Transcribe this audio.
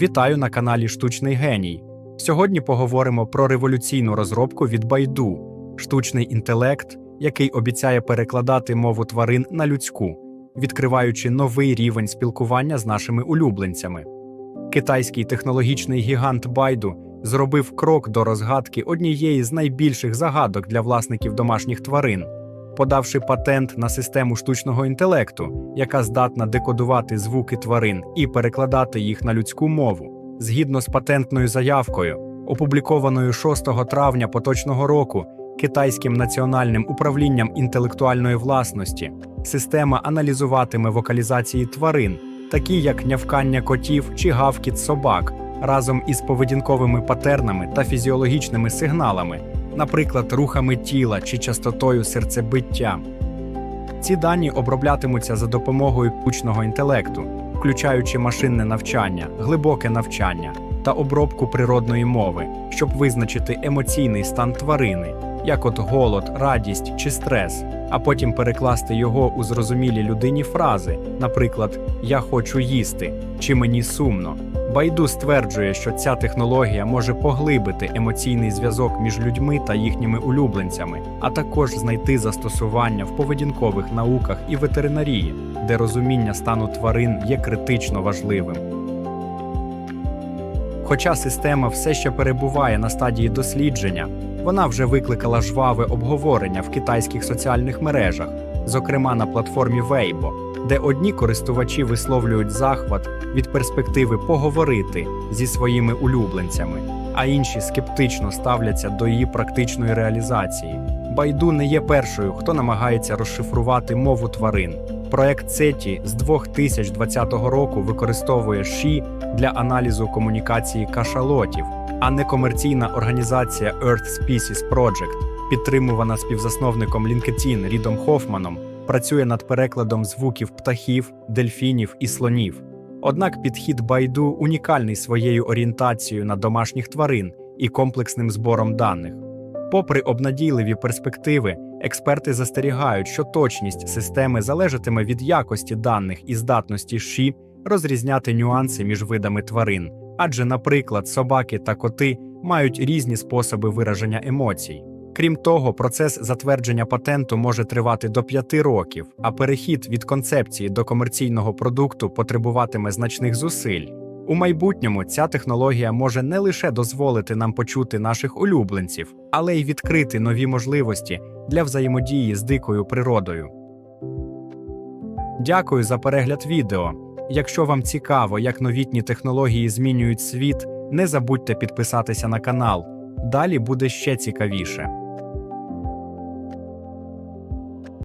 Вітаю на каналі Штучний Геній. Сьогодні поговоримо про революційну розробку від Байду, штучний інтелект, який обіцяє перекладати мову тварин на людську, відкриваючи новий рівень спілкування з нашими улюбленцями. Китайський технологічний гігант Байду зробив крок до розгадки однієї з найбільших загадок для власників домашніх тварин, подавши патент на систему штучного інтелекту, яка здатна декодувати звуки тварин і перекладати їх на людську мову. Згідно з патентною заявкою, опублікованою 6 травня поточного року Китайським національним управлінням інтелектуальної власності, система аналізуватиме вокалізації тварин, такі як нявкання котів чи гавкіт собак, разом із поведінковими патернами та фізіологічними сигналами, наприклад, рухами тіла чи частотою серцебиття. Ці дані оброблятимуться за допомогою штучного інтелекту, включаючи машинне навчання, глибоке навчання та обробку природної мови, щоб визначити емоційний стан тварини, як от голод, радість чи стрес, а потім перекласти його у зрозумілі людині фрази, наприклад, Я хочу їсти чи мені сумно. Байду стверджує, що ця технологія може поглибити емоційний зв'язок між людьми та їхніми улюбленцями, а також знайти застосування в поведінкових науках і ветеринарії, де розуміння стану тварин є критично важливим. Хоча система все ще перебуває на стадії дослідження, вона вже викликала жваве обговорення в китайських соціальних мережах, зокрема на платформі Weibo, де одні користувачі висловлюють захват від перспективи поговорити зі своїми улюбленцями, а інші скептично ставляться до її практичної реалізації. Байду не є першою, хто намагається розшифрувати мову тварин. Проект CETI з 2020 року використовує ШІ для аналізу комунікації кашалотів, а некомерційна організація Earth Species Project, підтримувана співзасновником LinkedIn Рідом Хофманом, працює над перекладом звуків птахів, дельфінів і слонів. Однак підхід Байду унікальний своєю орієнтацією на домашніх тварин і комплексним збором даних. Попри обнадійливі перспективи, експерти застерігають, що точність системи залежатиме від якості даних і здатності ШІ розрізняти нюанси між видами тварин, адже, наприклад, собаки та коти мають різні способи вираження емоцій. Крім того, процес затвердження патенту може тривати до 5 років, а перехід від концепції до комерційного продукту потребуватиме значних зусиль. У майбутньому ця технологія може не лише дозволити нам почути наших улюбленців, але й відкрити нові можливості для взаємодії з дикою природою. Дякую за перегляд відео. Якщо вам цікаво, як новітні технології змінюють світ, не забудьте підписатися на канал. Далі буде ще цікавіше.